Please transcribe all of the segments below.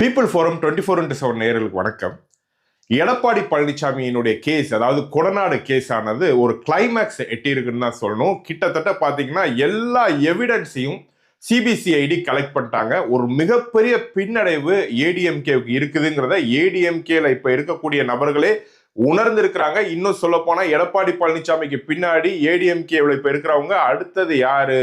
People forum twenty four into seven நேர்களுக்கு வணக்கம். Edappadi பழனிசாமியினுடைய case அதாவது கொடநாடு கேஸ் ஆனது ஒரு கிளைமேக்ஸ் எட்டியிருக்குன்னு தான் சொல்லணும். கிட்டத்தட்ட பார்த்தீங்கன்னா எல்லா எவிடன்ஸையும் சிபிசிஐடி கலெக்ட் பண்ணிட்டாங்க. ஒரு மிகப்பெரிய பின்னடைவு ஏடிஎம்கேவுக்கு இருக்குதுங்கிறத ஏடிஎம்கேல இப்போ இருக்கக்கூடிய நபர்களே உணர்ந்திருக்கிறாங்க. இன்னும் சொல்ல போனா எடப்பாடி பழனிசாமிக்கு பின்னாடி ஏடிஎம்கேவில் இப்போ இருக்கிறவங்க அடுத்தது யாரு?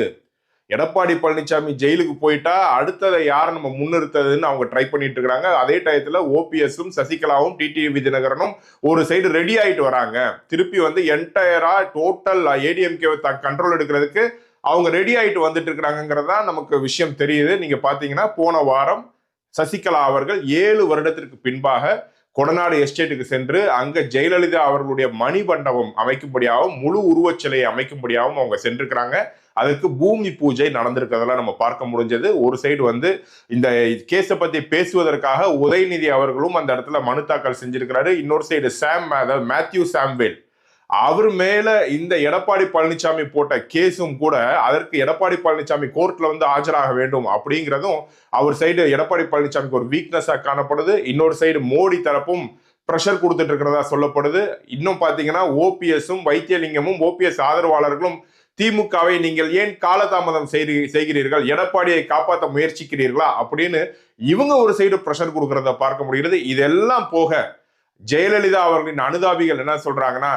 எடப்பாடி பழனிசாமி ஜெயிலுக்கு போயிட்டா அடுத்ததை யாரை நம்ம முன்னிறுத்ததுன்னு அவங்க ட்ரை பண்ணிட்டு இருக்காங்க. அதே டயத்துல ஓபிஎஸும் சசிகலாவும் டிடிவி விஜயநகரனும் ஒரு சைடு ரெடி ஆயிட்டு வராங்க. திருப்பி வந்து என்டையரா டோட்டல் ஏடிஎம்கே கண்ட்ரோல் எடுக்கிறதுக்கு அவங்க ரெடி ஆயிட்டு வந்துட்டு இருக்கிறாங்கிறது தான் நமக்கு விஷயம் தெரியுது. நீங்க பாத்தீங்கன்னா போன வாரம் சசிகலா அவர்கள் ஏழு வருடத்திற்கு பின்பாக கொடநாடு எஸ்டேட்டுக்கு சென்று அங்க ஜெயலலிதா அவர்களுடைய மணிமண்டபம் அமைக்கும்படியாகவும் முழு உருவச்சிலையை அமைக்கும்படியாகவும் அவங்க சென்றிருக்கிறாங்க. அதுக்கு பூமி பூஜை நடந்திருக்கிறதெல்லாம் நம்ம பார்க்க முடிஞ்சது. ஒரு சைடு வந்து இந்த கேஸை பத்தி பேசுவதற்காக உதயநிதி அவர்களும் அந்த இடத்துல மனு தாக்கல் செஞ்சிருக்கிறாரு. இன்னொரு சைடு சாம் அதாவது மேத்யூ சாம்வேல் அவர் மேல இந்த எடப்பாடி பழனிசாமி போட்ட கேஸும் கூட அதற்கு எடப்பாடி பழனிசாமி கோர்ட்ல வந்து ஆஜராக வேண்டும் அப்படிங்கிறதும் அவர் சைடு எடப்பாடி பழனிசாமிக்கு ஒரு வீக்னஸா காணப்படுது. இன்னொரு சைடு மோடி தரப்பும் ப்ரெஷர் கொடுத்துட்டு இருக்கிறதா சொல்லப்படுது. இன்னும் பாத்தீங்கன்னா ஓபிஎஸும் வைத்தியலிங்கமும் ஓபிஎஸ் ஆதரவாளர்களும் திமுகவை நீங்கள் ஏன் காலதாமதம் செய்து செய்கிறீர்கள்? எடப்பாடியை காப்பாற்ற முயற்சிக்கிறீர்களா? அப்படின்னு இவங்க ஒரு சைடு ப்ரெஷர் கொடுக்கறத பார்க்க முடிகிறது. இதெல்லாம் போக ஜெயலலிதா அவர்களின் அனுதாபிகள் என்ன சொல்றாங்கன்னா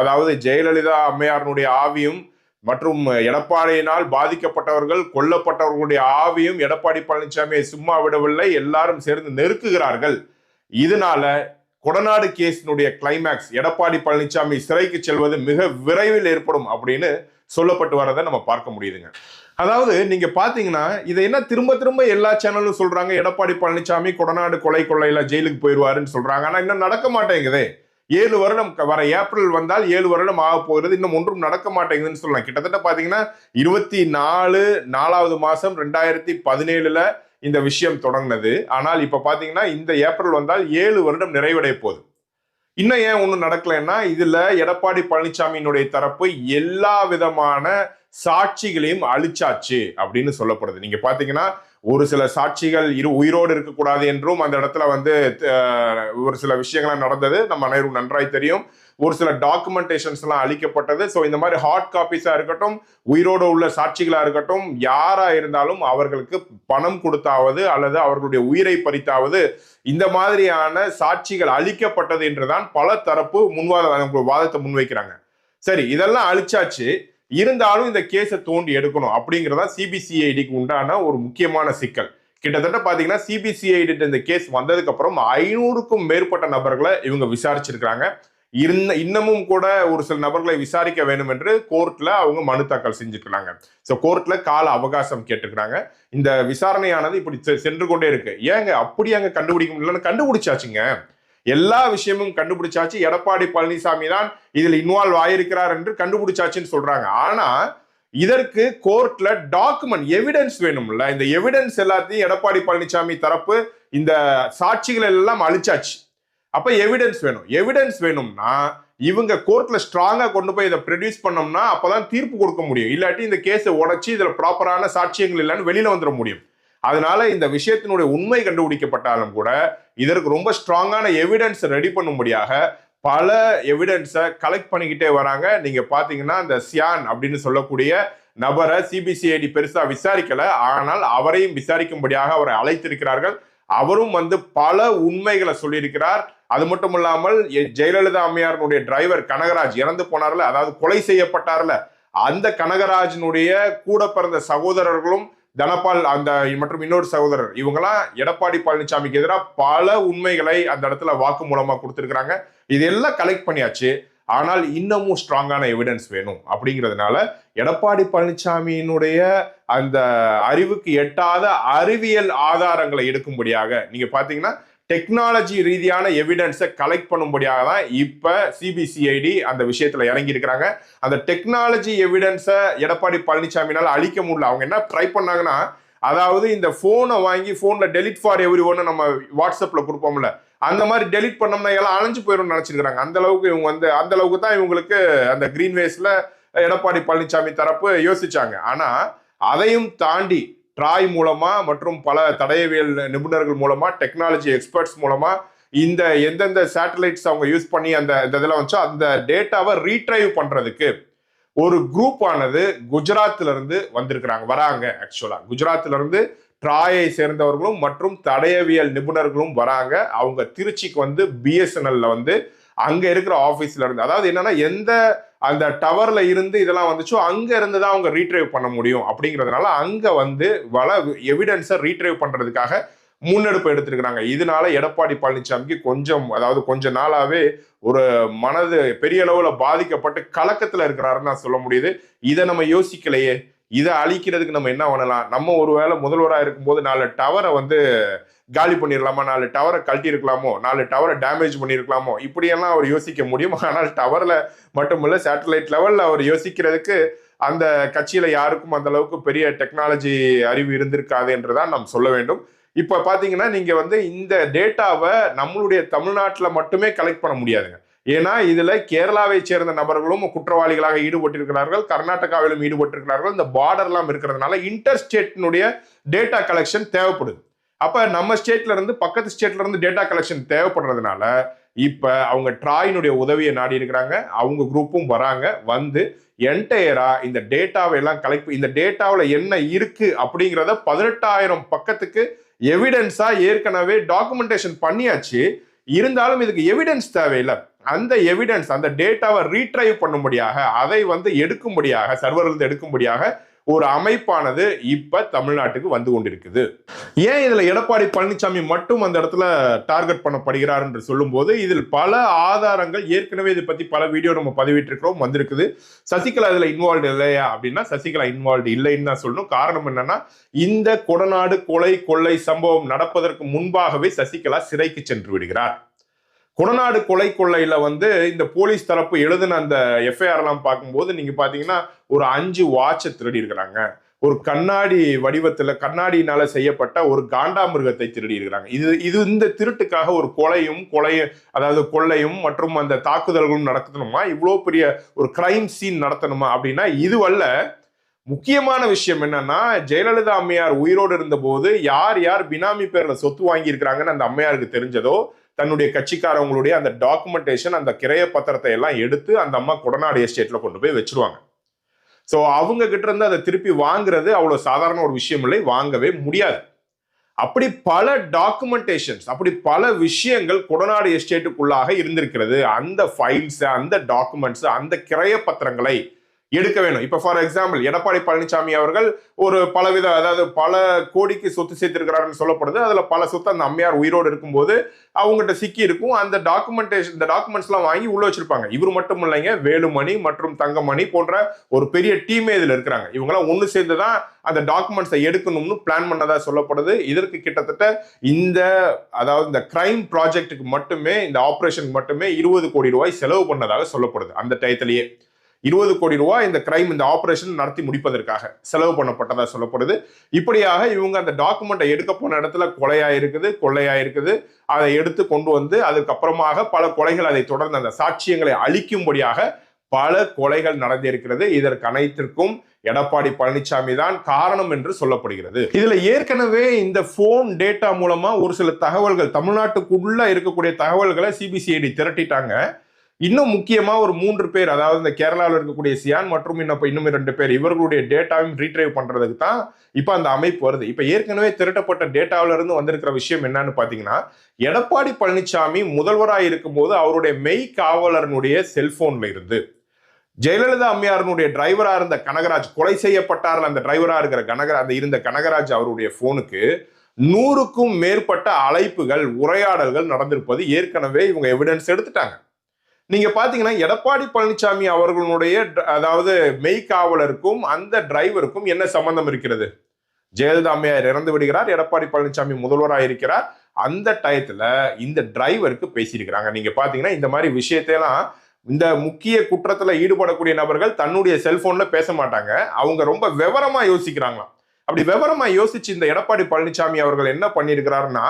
அதாவது ஜெயலலிதா அம்மையாரனுடைய ஆவியும் மற்றும் எடப்பாடியினால் பாதிக்கப்பட்டவர்கள் கொல்லப்பட்டவர்களுடைய ஆவியும் எடப்பாடி பழனிசாமியை சும்மா விடவில்லை எல்லாரும் சேர்ந்து நெருக்குகிறார்கள். இதனால கொடநாடு கேஸினுடைய கிளைமேக்ஸ் எடப்பாடி பழனிசாமி சிறைக்கு செல்வது மிக விரைவில் ஏற்படும் அப்படின்னு சொல்லப்பட்டு வரதை நம்ம பார்க்க முடியுதுங்க. அதாவது நீங்க பாத்தீங்கன்னா இதை என்ன திரும்ப திரும்ப எல்லா சேனலும் சொல்றாங்க எடப்பாடி பழனிசாமி கொடநாடு கொலை கொள்ளையில ஜெயிலுக்கு போயிடுவாருன்னு சொல்றாங்க. ஆனா இன்னும் நடக்க மாட்டேங்குதே. ஏழு வருடம் வர ஏப்ரல் வந்தால் ஏழு வருடம் ஆக போகிறது இன்னும் ஒன்றும் நடக்க மாட்டேங்குதுன்னு சொல்லலாம். கிட்டத்தட்ட பாத்தீங்கன்னா இருபத்தி நாலு நாலாவது மாசம் ரெண்டாயிரத்தி பதினேழுல இந்த விஷயம் தொடங்கினது. ஆனால் இப்ப பாத்தீங்கன்னா இந்த ஏப்ரல் வந்தால் ஏழு வருடம் நிறைவடைய போகுது. இன்னும் ஏன் ஒன்றும் நடக்கலைன்னா இதுல எடப்பாடி பழனிசாமியினுடைய தரப்பு எல்லா விதமான சாட்சிகளையும் அழிச்சாச்சு அப்படின்னு சொல்லப்படுது. நீங்க பாத்தீங்கன்னா ஒரு சில சாட்சிகள் இரு உயிரோடு இருக்கக்கூடாது என்றும் அந்த இடத்துல வந்து ஒரு சில விஷயங்கள்லாம் நடந்தது. நம்ம அனைவரும் நன்றாய் தெரியும். ஒரு சில டாக்குமெண்டேஷன்ஸ் எல்லாம் அளிக்கப்பட்டது. ஸோ இந்த மாதிரி ஹார்ட் காப்பீஸாக இருக்கட்டும் உயிரோடு உள்ள சாட்சிகளா இருக்கட்டும் யாரா இருந்தாலும் அவர்களுக்கு பணம் கொடுத்தாவது அல்லது அவர்களுடைய உயிரை பறித்தாவது இந்த மாதிரியான சாட்சிகள் அளிக்கப்பட்டது என்றுதான் பல தரப்பு முன்வாத வாதத்தை முன்வைக்கிறாங்க. சரி இதெல்லாம் அழிச்சாச்சு. இருந்தாலும் இந்த கேஸை தோண்டி எடுக்கணும் அப்படிங்கிறதா சிபிசிஐடிக்கு உண்டான ஒரு முக்கியமான சிக்கல். கிட்டத்தட்ட பாத்தீங்கன்னா சிபிசிஐடி இந்த கேஸ் வந்ததுக்கு அப்புறம் ஐநூறுக்கும் மேற்பட்ட நபர்களை இவங்க விசாரிச்சிருக்கிறாங்க. இருந்த இன்னமும் கூட ஒரு சில நபர்களை விசாரிக்க வேண்டும் என்று கோர்ட்ல அவங்க மனு தாக்கல் செஞ்சுக்கிறாங்க ஸோ கோர்ட்ல கால அவகாசம் கேட்டுக்கிறாங்க இந்த விசாரணையானது இப்படி சென்று கொண்டே இருக்கு. ஏங்க அப்படி அங்க கண்டுபிடிக்க முடியலன்னு கண்டுபிடிச்சாச்சுங்க. எல்லா விஷயமும் கண்டுபிடிச்சாச்சு. எடப்பாடி பழனிசாமி தான் இதில் இன்வால்வ் ஆயிருக்கிறார் என்று கண்டுபிடிச்சாச்சுன்னு சொல்றாங்க. ஆனா இதற்கு கோர்ட்ல டாக்குமெண்ட் எவிடன்ஸ் வேணும்ல. இந்த எவிடன்ஸ் எல்லாத்தையும் எடப்பாடி பழனிசாமி தரப்பு இந்த சாட்சிகள் எல்லாம் அழிச்சாச்சு. அப்ப எவிடன்ஸ் வேணும். எவிடன்ஸ் வேணும்னா இவங்க கோர்ட்ல ஸ்ட்ராங்கா கொண்டு போய் இதை ப்ரொடியூஸ் பண்ணோம்னா அப்பதான் தீர்ப்பு கொடுக்க முடியும். இல்லாட்டி இந்த கேஸை உடச்சி இதுல ப்ராப்பரான சாட்சியங்கள் இல்லைன்னு வெளியில வந்துட முடியும். அதனால இந்த விஷயத்தினுடைய உண்மை கண்டுபிடிக்கப்பட்டாலும் கூட இதற்கு ரொம்ப ஸ்ட்ராங்கான எவிடன்ஸ் ரெடி பண்ணும்படியாக பல எவிடன்ஸை கலெக்ட் பண்ணிக்கிட்டே வராங்க. நீங்க பாத்தீங்கன்னா இந்த சியான் அப்படின்னு சொல்லக்கூடிய நபரை சிபிசிஐடி பெருசா விசாரிக்கல. ஆனால் அவரையும் விசாரிக்கும்படியாக அவரை அழைத்திருக்கிறார்கள். அவரும் வந்து பல உண்மைகளை சொல்லியிருக்கிறார். அது மட்டும் இல்லாமல் ஜெயலலிதா அம்மையாரனுடைய டிரைவர் கனகராஜ் இறந்து போனார்ல. அதாவது கொலை செய்யப்பட்டார்ல. அந்த கனகராஜனுடைய கூட பிறந்த சகோதரர்களும் தனபால் அந்த மற்றும் இன்னொரு சகோதரர் இவங்கெல்லாம் எடப்பாடி பழனிசாமிக்கு எதிராக பல உண்மைகளை அந்த இடத்துல வாக்கு மூலமா கொடுத்துருக்குறாங்க. இதெல்லாம் கலெக்ட் பண்ணியாச்சு. ஆனால் இன்னமும் ஸ்ட்ராங்கான எவிடன்ஸ் வேணும் அப்படிங்கிறதுனால எடப்பாடி பழனிசாமியினுடைய அந்த அறிவுக்கு எட்டாத அறிவியல் ஆதாரங்களை எடுக்கும்படியாக நீங்க பாத்தீங்கன்னா டெக்னாலஜி ரீதியான எவிடன்ஸை கலெக்ட் பண்ணும்படியாக தான் இப்போ சிபிசிஐடி அந்த விஷயத்தில் இறங்கி இருக்கிறாங்க. அந்த டெக்னாலஜி எவிடன்ஸை எடப்பாடி பழனிசாமினால அழிக்க முடியல. அவங்க என்ன ட்ரை பண்ணாங்கன்னா அதாவது இந்த ஃபோனை வாங்கி ஃபோனில் டெலிட் ஃபார் எவ்ரி ஒன்று நம்ம வாட்ஸ்அப்பில் கொடுப்போம்ல. அந்த மாதிரி டெலிட் பண்ணோம்னா எல்லாம் அழைஞ்சு போயிடும் நினச்சிருக்கிறாங்க. அந்த அளவுக்கு இவங்க வந்து அந்த அளவுக்கு தான் இவங்களுக்கு அந்த கிரீன்வேஸில் எடப்பாடி பழனிசாமி தரப்பு யோசிச்சாங்க. ஆனால் அதையும் தாண்டி ட்ராய் மூலமா மற்றும் பல தடயவியல் நிபுணர்கள் மூலமா டெக்னாலஜி எக்ஸ்பர்ட்ஸ் மூலமா இந்த எந்தெந்த சேட்டலைட்ஸ் அவங்க யூஸ் பண்ணி அந்த இந்த இதெல்லாம் வச்சோ அந்த டேட்டாவை ரீட்ரைவ் பண்றதுக்கு ஒரு குரூப் ஆனது குஜராத்ல இருந்து வந்திருக்கிறாங்க வராங்க ஆக்சுவலா குஜராத்ல இருந்து ட்ராயை சேர்ந்தவர்களும் மற்றும் தடயவியல் நிபுணர்களும் வராங்க. அவங்க திருச்சிக்கு வந்து பிஎஸ்என்எல்ல வந்து அங்க இருக்கிற ஆபீஸ்ல இருந்து அதாவது என்னன்னா எந்த அந்த டவர்ல இருந்து இதெல்லாம் வந்துச்சோ அங்க இருந்து தான் அவங்க ரீட்ரைவ் பண்ண முடியும் அப்படிங்கிறதுனால அங்க வந்து வள எவிடன்ஸை ரீட்ரைவ் பண்றதுக்காக முன்னெடுப்பு எடுத்திருக்கிறாங்க. இதனால எடப்பாடி பழனிசாமிக்கு கொஞ்சம் அதாவது கொஞ்ச நாளாவே ஒரு மனது பெரிய அளவுல பாதிக்கப்பட்டு கலக்கத்துல இருக்கிறாருன்னு நான் சொல்ல முடியுது. இதை நம்ம யோசிக்கலையே. இதை அழிக்கிறதுக்கு நம்ம என்ன பண்ணலாம்? நம்ம ஒருவேளை முதல்வராக இருக்கும்போது நாலு டவரை வந்து காலி பண்ணிடலாமா நாலு டவரை கழட்டி இருக்கலாமோ? நாலு டவரை டேமேஜ் பண்ணியிருக்கலாமோ இப்படியெல்லாம் அவர் யோசிக்க முடியும்? ஆனால் டவரில் மட்டுமில்ல சேட்டலைட் லெவலில் அவர் யோசிக்கிறதுக்கு அந்த கட்சியில் யாருக்கும் அந்த அளவுக்கு பெரிய டெக்னாலஜி அறிவு இருந்திருக்காது என்றுதான் நாம் சொல்ல வேண்டும். இப்போ பார்த்தீங்கன்னா நீங்கள் வந்து இந்த டேட்டாவை நம்மளுடைய தமிழ்நாட்டில் மட்டுமே கலெக்ட் பண்ண முடியாதுங்க. ஏன்னா இதுல கேரளாவை சேர்ந்த நபர்களும் குற்றவாளிகளாக ஈடுபட்டிருக்கிறார்கள் கர்நாடகாவிலும் ஈடுபட்டிருக்கிறார்கள் இந்த பார்டர்லாம் இருக்கிறதுனால இன்டர் ஸ்டேட்டினுடைய டேட்டா கலெக்ஷன் தேவைப்படுது. அப்ப நம்ம ஸ்டேட்ல இருந்து பக்கத்து ஸ்டேட்ல இருந்து டேட்டா கலெக்ஷன் தேவைப்படுறதுனால இப்ப அவங்க ட்ராயினுடைய உதவியை நாடி இருக்கிறாங்க அவங்க குரூப்பும் வராங்க வந்து என்டையரா இந்த டேட்டாவை எல்லாம் கலெக்ட் இந்த டேட்டாவில் என்ன இருக்கு அப்படிங்கிறத பதினெட்டாயிரம் பக்கத்துக்கு எவிடன்ஸா ஏற்கனவே டாக்குமெண்டேஷன் பண்ணியாச்சு. இருந்தாலும் இதுக்கு எவிடன்ஸ் தேவையில்லை. அந்த எவிடன்ஸ் அந்த டேட்டாவை ரீட்ரைவ் பண்ணும்படியாக அதை வந்து எடுக்கும்படியாக சர்வரிலிருந்து எடுக்கும்படியாக ஒரு அமைப்பானது இப்ப தமிழ்நாட்டுக்கு வந்து கொண்டிருக்குது. ஏன் இதுல எடப்பாடி பழனிசாமி மட்டும் அந்த இடத்துல டார்கெட் பண்ணப்படுகிறார் என்று சொல்லும்போது இதில் பல ஆதாரங்கள் ஏற்கனவே இதை பத்தி பல வீடியோ நம்ம பதிவிட்டிருக்கிறோம் வந்திருக்குது. சசிகலா இதுல இன்வால்வ் இல்லையா அப்படின்னா சசிகலா இன்வால்வ் இல்லைன்னு தான் சொல்லணும். காரணம் என்னன்னா இந்த கொடநாடு கொலை கொள்ளை சம்பவம் நடப்பதற்கு முன்பாகவே சசிகலா சிறைக்கு சென்று விடுகிறார். குடநாடு கொலை கொள்ளையில வந்து இந்த போலீஸ் தரப்பு எழுதின அந்த எஃப்ஐஆர் எல்லாம் பார்க்கும்போது நீங்க பாத்தீங்கன்னா ஒரு அஞ்சு வாட்சை திருடி இருக்கிறாங்க. ஒரு கண்ணாடி வடிவத்துல கண்ணாடியினால செய்யப்பட்ட ஒரு காண்டாமிருகத்தை திருடி இருக்கிறாங்க. இது இது இந்த திருட்டுக்காக ஒரு கொலையும் கொலையும் அதாவது கொள்ளையும் மற்றும் அந்த தாக்குதல்களும் நடத்தணுமா இவ்வளோ பெரிய ஒரு கிரைம் சீன் நடத்தணுமா? அப்படின்னா இதுவல்ல. முக்கியமான விஷயம் என்னன்னா ஜெயலலிதா அம்மையார் உயிரோடு இருந்தபோது யார் யார் பினாமி பேரில் சொத்து வாங்கியிருக்கிறாங்கன்னு அந்த அம்மையாருக்கு தெரிஞ்சதோ தன்னுடைய கட்சிக்காரவங்களுடைய அந்த டாக்குமெண்டேஷன் அந்த கிரைய பத்திரத்தை எல்லாம் எடுத்து அந்த அம்மா கொடநாடு எஸ்டேட்ல கொண்டு போய் வச்சிருவாங்க. ஸோ அவங்க கிட்ட இருந்து அதை திருப்பி வாங்குறது அவ்வளோ சாதாரண ஒரு விஷயம் இல்லை. வாங்கவே முடியாது. அப்படி பல டாக்குமெண்டேஷன்ஸ் அப்படி பல விஷயங்கள் கொடநாடு எஸ்டேட்டுக்குள்ளாக இருந்திருக்கிறது. அந்த ஃபைல்ஸ் அந்த டாக்குமெண்ட்ஸ் அந்த கிரைய பத்திரங்களை எடுக்க வேணும். இப்ப ஃபார் எக்ஸாம்பிள் எடப்பாடி பழனிசாமி அவர்கள் ஒரு பலவித அதாவது பல கோடிக்கு சொத்து சேர்த்திருக்கிறாருன்னு சொல்லப்படுது. அதுல பல சொத்து அந்த அம்மையார் உயிரோடு இருக்கும்போது அவங்ககிட்ட சிக்கி இருக்கும். அந்த டாக்குமெண்டேஷன் இந்த டாக்குமெண்ட்ஸ் எல்லாம் வாங்கி உள்ள வச்சிருப்பாங்க. இவர் மட்டும் இல்லைங்க வேலுமணி மற்றும் தங்கமணி போன்ற ஒரு பெரிய டீமே இதுல இருக்கிறாங்க. இவங்கெல்லாம் ஒண்ணு சேர்ந்து தான் அந்த டாக்குமெண்ட்ஸை எடுக்கணும்னு பிளான் பண்ணதா சொல்லப்படுது. இதற்கு கிட்டத்தட்ட இந்த அதாவது இந்த கிரைம் ப்ராஜெக்ட்டுக்கு மட்டுமே இந்த ஆபரேஷனுக்கு மட்டுமே இருபது கோடி ரூபாய் செலவு பண்ணதாக சொல்லப்படுது அந்த டயத்திலேயே. இருபது கோடி ரூபாய் இந்த கிரைம் இந்த ஆபரேஷன் நடத்தி முடிப்பதற்காக செலவு பண்ணப்பட்டதா சொல்லப்படுது. இப்படியாக இவங்க அந்த டாக்குமெண்ட்டை எடுக்க போன இடத்துல கொலையா இருக்குது கொள்ளையா இருக்குது அதை எடுத்து கொண்டு வந்து அதுக்கப்புறமாக பல கொலைகள் அதை தொடர்ந்து அந்த சாட்சியங்களை அழிக்கும்படியாக பல கொலைகள் நடந்திருக்கிறது. இதற்கு அனைத்திற்கும் எடப்பாடி பழனிசாமி தான் காரணம் என்று சொல்லப்படுகிறது. இதுல ஏற்கனவே இந்த போன் டேட்டா மூலமா ஒரு சில தகவல்கள் தமிழ்நாட்டுக்குள்ள இருக்கக்கூடிய தகவல்களை சிபிசிஐடி திரட்டிட்டாங்க. இன்னும் முக்கியமாக ஒரு மூன்று பேர் அதாவது இந்த கேரளாவில் இருக்கக்கூடிய சியான் மற்றும் இன்னும் இன்னும் ரெண்டு பேர் இவர்களுடைய டேட்டாவையும் ரீட்ரைவ் பண்ணுறதுக்கு தான் இப்போ அந்த அமைப்பு வருது. இப்போ ஏற்கனவே திரட்டப்பட்ட டேட்டாவிலிருந்து வந்திருக்கிற விஷயம் என்னன்னு பார்த்தீங்கன்னா எடப்பாடி பழனிசாமி முதல்வராக இருக்கும்போது அவருடைய மெய் காவலரனுடைய செல்ஃபோனில் இருந்து ஜெயலலிதா அம்மையாரனுடைய டிரைவராக இருந்த கனகராஜ் கொலை செய்யப்பட்டார் அந்த டிரைவராக இருக்கிற கனகராஜ் அந்த இருந்த கனகராஜ் அவருடைய ஃபோனுக்கு நூறுக்கும் மேற்பட்ட அழைப்புகள் உரையாடல்கள் நடந்திருப்பது ஏற்கனவே இவங்க எவிடன்ஸ் எடுத்துட்டாங்க. நீங்க பாத்தீங்கன்னா எடப்பாடி பழனிசாமி அவர்களுடைய அதாவது மெய்காவலருக்கும் அந்த டிரைவருக்கும் என்ன சம்பந்தம் இருக்கிறது? ஜெயலலிதா அம்மையார் இறந்து விடுகிறார் எடப்பாடி பழனிசாமி முதல்வராக இருக்கிறார். அந்த டயத்துல இந்த டிரைவருக்கு பேசியிருக்கிறாங்க. நீங்க பாத்தீங்கன்னா இந்த மாதிரி விஷயத்தையெல்லாம் இந்த முக்கிய குற்றத்துல ஈடுபடக்கூடிய நபர்கள் தன்னுடைய செல்போன்ல பேச மாட்டாங்க. அவங்க ரொம்ப விவரமா யோசிக்கிறாங்களாம். அப்படி விவரமா யோசிச்சு இந்த எடப்பாடி பழனிசாமி அவர்கள் என்ன பண்ணியிருக்கிறாருன்னா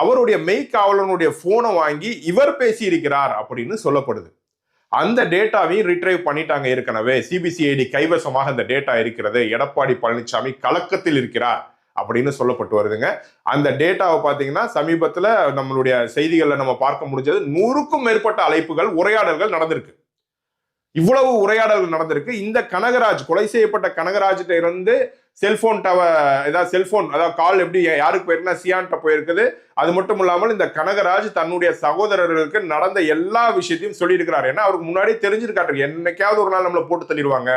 அவருடைய மெய்க்காவலனுடைய போனை வாங்கி இவர் பேசி இருக்கிறார் அப்படின்னு சொல்லப்படுது. அந்த டேட்டாவையும் ரிட்ரைவ் பண்ணிட்டாங்க ஏற்கனவே. சிபிசிஐடி கைவசமாக அந்த டேட்டா இருக்கிறது. எடப்பாடி பழனிசாமி கலக்கத்தில் இருக்கிறார் அப்படின்னு சொல்லப்பட்டு வருதுங்க. அந்த டேட்டாவை பார்த்தீங்கன்னா சமீபத்தில் நம்மளுடைய செய்திகளில் நம்ம பார்க்க முடிஞ்சது நூறுக்கும் மேற்பட்ட அழைப்புகள் உரையாடல்கள் நடந்திருக்கு. இவ்வளவு உரையாடல்கள் நடந்திருக்கு. இந்த கனகராஜ் கொலை செய்யப்பட்ட கனகராஜ்கிட்ட இருந்து செல்போன் டவர் ஏதாவது செல்போன் அதாவது கால் எப்படி யாருக்கு போயிருக்குன்னா சியான்ட்ட போயிருக்குது. அது மட்டும் இல்லாமல் இந்த கனகராஜ் தன்னுடைய சகோதரர்களுக்கு நடந்த எல்லா விஷயத்தையும் சொல்லியிருக்கிறார். ஏன்னா அவருக்கு முன்னாடியே தெரிஞ்சிருக்காரு. என்னைக்காவது ஒரு நாள் நம்மளை போட்டு தள்ளிடுவாங்க.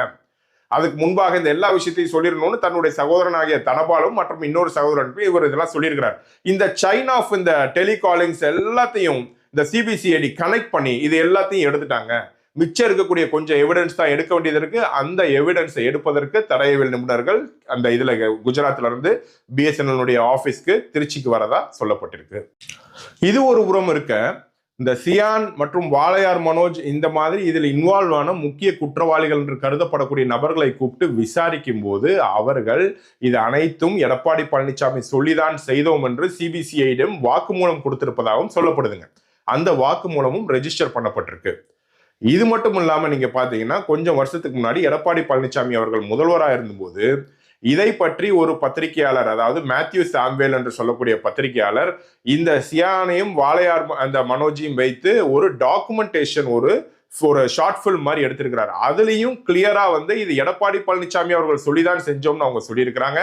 அதுக்கு முன்பாக இந்த எல்லா விஷயத்தையும் சொல்லிடணும்னு தன்னுடைய சகோதரனாகிய தனபாலும் மற்றும் இன்னொரு சகோதரனுக்கு இவர் இதெல்லாம் சொல்லியிருக்கிறார். இந்த சைன் ஆஃப் இந்த டெலிகாலிங்ஸ் எல்லாத்தையும் இந்த சிபிசிஐடி கனெக்ட் பண்ணி இது எல்லாத்தையும் எடுத்துட்டாங்க. மிச்சம் இருக்கக்கூடிய கொஞ்சம் எவிடன்ஸ் தான் எடுக்க வேண்டியது இருக்கு. அந்த எவிடன்ஸை எடுப்பதற்கு தடயவியல் நிபுணர்கள் அந்த இதுல குஜராத்ல இருந்து பிஎஸ்என்எல் ஆபீஸ்க்கு திருச்சிக்கு வரதா சொல்லப்பட்டிருக்கு. இது ஒரு புறம் இருக்க. இந்த சியான் மற்றும் வாளையார் மனோஜ் இந்த மாதிரி இதில் இன்வால்வ் ஆன முக்கிய குற்றவாளிகள் என்று கருதப்படக்கூடிய நபர்களை கூப்பிட்டு விசாரிக்கும் போது அவர்கள் இது அனைத்தும் எடப்பாடி பழனிசாமி சொல்லிதான் செய்தோம் என்று சிபிசிஐடம் வாக்குமூலம் கொடுத்திருப்பதாகவும் சொல்லப்படுதுங்க. அந்த வாக்குமூலமும் ரெஜிஸ்டர் பண்ணப்பட்டிருக்கு. இது மட்டும் இல்லாம நீங்க பாத்தீங்கன்னா கொஞ்சம் வருஷத்துக்கு முன்னாடி எடப்பாடி பழனிசாமி அவர்கள் முதல்வராக இருந்தபோது இதை பற்றி ஒரு பத்திரிகையாளர் அதாவது மேத்யூ சாம்வேல் என்று சொல்லக்கூடிய பத்திரிகையாளர் இந்த சியானையும் வாளையார் அந்த மனோஜியும் வைத்து ஒரு டாக்குமெண்டேஷன் ஒரு ஒரு ஷார்ட் ஃபில்ம் மாதிரி எடுத்திருக்கிறார். அதுலேயும் கிளியரா வந்து இது எடப்பாடி பழனிசாமி அவர்கள் சொல்லிதான் செஞ்சோம்னு அவங்க சொல்லியிருக்கிறாங்க.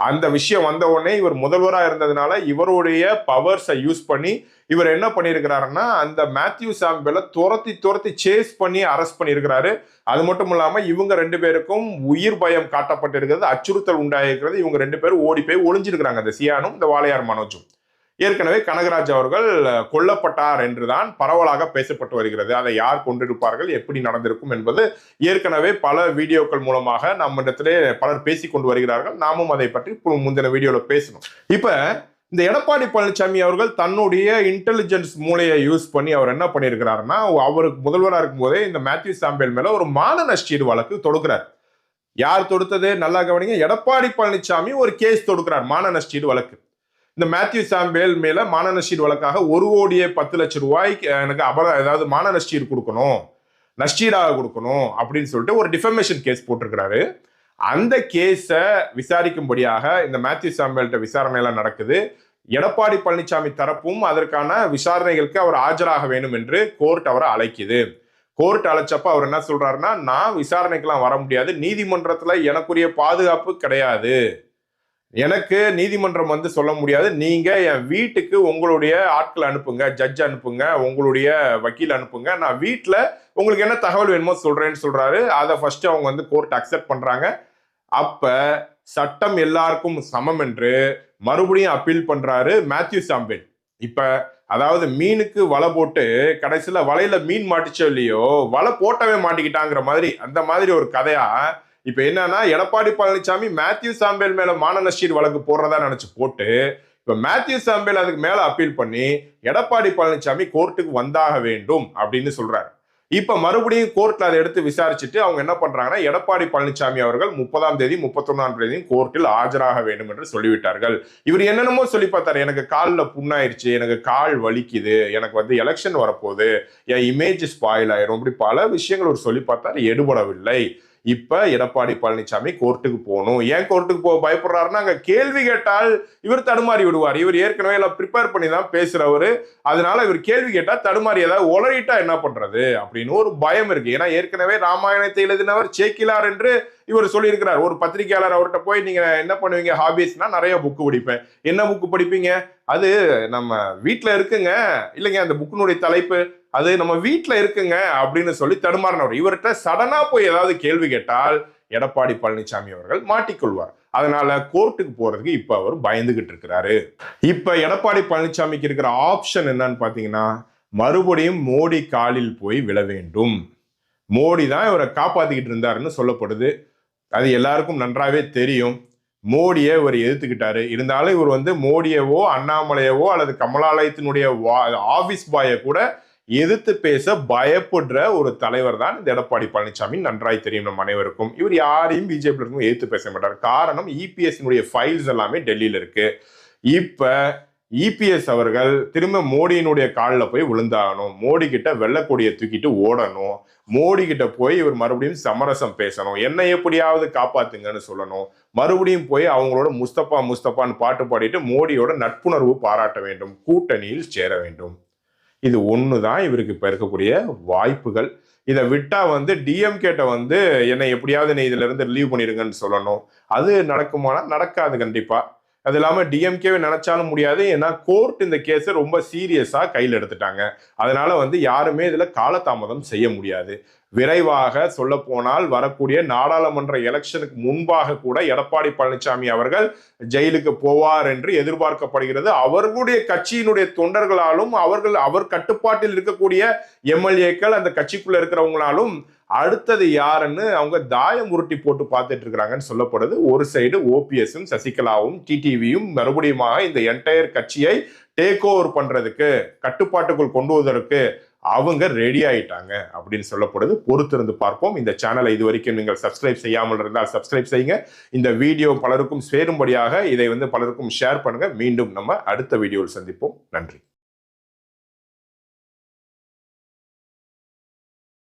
அந்த விஷயம் வந்த உடனே இவர் முதல்வராக இருந்ததுனால இவருடைய பவர்ஸை யூஸ் பண்ணி இவர் என்ன பண்ணியிருக்கிறாருன்னா அந்த மேத்யூ சாம்பேல துரத்தி துரத்தி சேஸ் பண்ணி அரெஸ்ட் பண்ணியிருக்கிறாரு. அது மட்டும் இல்லாமல் இவங்க ரெண்டு பேருக்கும் உயிர் பயம் காட்டப்பட்டிருக்கிறது அச்சுறுத்தல் உண்டாயிருக்கிறது. இவங்க ரெண்டு பேரும் ஓடி போய் ஒளிஞ்சிருக்கிறாங்க இந்த சியானும் இந்த வாளையார் மனோஜும். ஏற்கனவே கனகராஜ் அவர்கள் கொல்லப்பட்டார் என்றுதான் பரவலாக பேசப்பட்டு வருகிறது. அதை யார் கொண்டிருப்பார்கள் எப்படி நடந்திருக்கும் என்பது ஏற்கனவே பல வீடியோக்கள் மூலமாக நம்மிடத்திலே பலர் பேசி கொண்டு வருகிறார்கள். நாமும் அதை பற்றி முந்தின வீடியோவில் பேசணும். இப்போ இந்த எடப்பாடி பழனிசாமி அவர்கள் தன்னுடைய இன்டெலிஜென்ஸ் மூளையை யூஸ் பண்ணி அவர் என்ன பண்ணியிருக்கிறாருன்னா அவருக்கு முதல்வராக இருக்கும் போதே இந்த மேத்யூ சாம்பேல் மேலே ஒரு மான நஷ்டீடு வழக்கு தொடுக்கிறார். யார் தொடுத்தது? நல்லா கவனிங்க. எடப்பாடி பழனிசாமி ஒரு கேஸ் தொடுக்கிறார் மான நஷ்டீடு வழக்கு. இந்த மேத்யூ சாம்பேல் மேலே மான நஷ்டீடு வழக்காக ஒரு கோடியே பத்து லட்சம் ரூபாய்க்கு எனக்கு அபர ஏதாவது மான நஷ்டீடு கொடுக்கணும் நஷ்டீடாக கொடுக்கணும் அப்படின்னு சொல்லிட்டு ஒரு டிஃபர்மேஷன் கேஸ் போட்டிருக்கிறாரு. அந்த கேஸை விசாரிக்கும்படியாக இந்த மேத்யூ சாம்பியல்கிட்ட விசாரணையெல்லாம் நடக்குது. எடப்பாடி பழனிசாமி தரப்பும் அதற்கான விசாரணைகளுக்கு அவர் ஆஜராக வேண்டும் என்று கோர்ட் அவரை அழைக்குது. கோர்ட் அழைச்சப்ப அவர் என்ன சொல்றாருன்னா நான் விசாரணைக்கெல்லாம் வர முடியாது. நீதிமன்றத்தில் எனக்குரிய பாதுகாப்பு கிடையாது. எனக்கு நீதிமன்றம் வந்து சொல்ல முடியாது. நீங்க என் வீட்டுக்கு உங்களுடைய ஆட்கள் அனுப்புங்க ஜட்ஜ் அனுப்புங்க உங்களுடைய வக்கீல் அனுப்புங்க. நான் வீட்டில் உங்களுக்கு என்ன தகவல் வேணுமோ சொல்றேன்னு சொல்றாரு. அதை ஃபர்ஸ்ட் அவங்க வந்து கோர்ட் அக்செப்ட் பண்றாங்க. அப்ப சட்டம் எல்லாருக்கும் சமம் என்று மறுபடியும் அப்பீல் பண்றாரு மேத்யூ சாம்பேல் இப்ப அதாவது மீனுக்கு வலை போட்டு கடைசியில் வலையில மீன் மாட்டிச்சோ இல்லையோ வலை போட்டவே மாட்டிக்கிட்டாங்கிற மாதிரி அந்த மாதிரி ஒரு கதையா இப்ப என்னன்னா எடப்பாடி பழனிசாமி மேத்யூ சாம்பேல் மேல மான நஷ்டீர் வழக்கு போடுறதா நினைச்சு போட்டு இப்ப மேத்யூ சாம்பேல் அதுக்கு மேல அப்பீல் பண்ணி எடப்பாடி பழனிசாமி கோர்ட்டுக்கு வந்தாக வேண்டும் அப்படின்னு சொல்றாரு. இப்ப மறுபடியும் கோர்ட்ல அதை எடுத்து விசாரிச்சுட்டு அவங்க என்ன பண்றாங்கன்னா எடப்பாடி பழனிசாமி அவர்கள் முப்பதாம் தேதி முப்பத்தொன்னாம் தேதியும் கோர்ட்டில் ஆஜராக வேண்டும் என்று சொல்லிவிட்டார்கள். இவர் என்னென்னமோ சொல்லி பார்த்தாரு. எனக்கு காலில் புண்ணாயிருச்சு எனக்கு கால் வலிக்குது எனக்கு வந்து எலெக்ஷன் வரப்போகுது என் இமேஜ் ஸ்பாயில் ஆயிரும். இப்படி பல விஷயங்கள் ஒரு சொல்லி பார்த்தாரு எடுபடவில்லை. இப்ப எடப்பாடி பழனிசாமி கோர்ட்டுக்கு போகணும். ஏன் கோர்ட்டுக்கு போக பயப்படுறாருன்னா அங்க கேள்வி கேட்டால் இவர் தடுமாறி விடுவார். இவர் ஏற்கனவே எல்லாம் ப்ரிப்பேர் பண்ணி தான் பேசுறவர். அதனால இவர் கேள்வி கேட்டால் தடுமாறி ஏதாவது உளறிட்டா என்ன பண்றது? அப்படின்னு ஒரு பயம் இருக்கு. ஏன்னா ஏற்கனவே ராமாயணத்தை எழுதினவர் சேக்கிலார் என்று இவர் சொல்லியிருக்கிறார். ஒரு பத்திரிகையாளர் அவர்கிட்ட போய் நீங்க என்ன பண்ணுவீங்க? ஹாபிஸ்னா நிறைய புக்கு படிப்பேன். என்ன புக்கு படிப்பீங்க? அது நம்ம வீட்டில் இருக்குங்க. இல்லைங்க அந்த புக்கினுடைய தலைப்பு அது நம்ம வீட்டில் இருக்குங்க அப்படின்னு சொல்லி தடுமாறினவர். இவர்கிட்ட சடனா போய் ஏதாவது கேள்வி கேட்டால் எடப்பாடி பழனிசாமி அவர்கள் மாட்டிக்கொள்வார். அதனால கோர்ட்டுக்கு போறதுக்கு இப்ப அவர் பயந்துகிட்டு இருக்கிறாரு. இப்ப எடப்பாடி பழனிசாமிக்கு இருக்கிற ஆப்ஷன் என்னன்னு பாத்தீங்கன்னா மறுபடியும் மோடி காலில் போய் விழ வேண்டும். மோடி தான் இவரை காப்பாத்திக்கிட்டு இருந்தாருன்னு சொல்லப்படுது. அது எல்லாருக்கும் நன்றாவே தெரியும். மோடியை இவர் எதிர்த்துக்கிட்டாரு. இருந்தாலும் இவர் வந்து மோடியவோ அண்ணாமலையவோ அல்லது கமலாலயத்தினுடைய ஆபீஸ் பாயை கூட எதிர்த்து பேச பயப்படுற ஒரு தலைவர் தான் இந்த எடப்பாடி பழனிசாமி. நன்றாய் தெரியும் நம்ம அனைவருக்கும். இவர் யாரையும் பிஜேபி இருக்கும் எதிர்த்து பேச மாட்டார். காரணம் இபிஎஸ்னுடைய ஃபைல்ஸ் எல்லாமே டெல்லியில இருக்கு. இப்ப இபிஎஸ் அவர்கள் திரும்ப மோடியினுடைய காலில் போய் விழுந்தாகணும். மோடி கிட்ட வெள்ளக்கொடியை தூக்கிட்டு ஓடணும். மோடி கிட்ட போய் இவர் மறுபடியும் சமரசம் பேசணும். என்னை எப்படியாவது காப்பாத்துங்கன்னு சொல்லணும். மறுபடியும் போய் அவங்களோட முஸ்தபா முஸ்தபான்னு பாட்டு பாடிட்டு மோடியோட நட்புணர்வு பாராட்ட வேண்டும். கூட்டணியில் சேர வேண்டும். இது ஒன்று தான் இவருக்கு இப்போ இருக்கக்கூடிய வாய்ப்புகள். இதை விட்டால் வந்து டிஎம்கேட்ட வந்து என்னை எப்படியாவது நீ இதிலிருந்து ரிலீவ் பண்ணிடுங்கன்னு சொல்லணும். அது நடக்குமானா நடக்காது கண்டிப்பாக அது இல்லாமல் டிஎம்கேவை நினைச்சாலும் முடியாது. ஏன்னா கோர்ட் இந்த கேஸை ரொம்ப சீரியஸாக கையில் எடுத்துட்டாங்க. அதனால வந்து யாருமே இதில் காலதாமதம் செய்ய முடியாது. விரைவாக சொல்லப்போனால் வரக்கூடிய நாடாளுமன்ற எலெக்ஷனுக்கு முன்பாக கூட எடப்பாடி பழனிசாமி அவர்கள் ஜெயிலுக்கு போவார் என்று எதிர்பார்க்கப்படுகிறது. அவர்களுடைய கட்சியினுடைய தொண்டர்களாலும் அவர்கள் அவர் கட்டுப்பாட்டில் இருக்கக்கூடிய எம்எல்ஏக்கள் அந்த கட்சிக்குள்ள இருக்கிறவங்களாலும் அடுத்தது யாருன்னு அவங்க தாயம் உருட்டி போட்டு பார்த்துட்டு இருக்கிறாங்கன்னு சொல்லப்படுது. ஒரு சைடு ஓபிஎஸும் சசிகலாவும் டிடிவியும் மறுபடியுமாக இந்த என்டையர் கட்சியை டேக் ஓவர் பண்றதுக்கு கட்டுப்பாட்டுக்குள் கொண்டு வருவதற்கு அவங்க ரெடி ஆயிட்டாங்க அப்படின்னு சொல்லப்படுது. பொறுத்திருந்து பார்ப்போம். இந்த சேனலை இது வரைக்கும் நீங்கள் சப்ஸ்கிரைப் செய்யாமல் இருந்தால் சப்ஸ்கிரைப் செய்யுங்க. இந்த வீடியோ பலருக்கும் சேரும்படியாக இதை வந்து பலருக்கும் ஷேர் பண்ணுங்க. மீண்டும் நம்ம அடுத்த வீடியோவில் சந்திப்போம். நன்றி.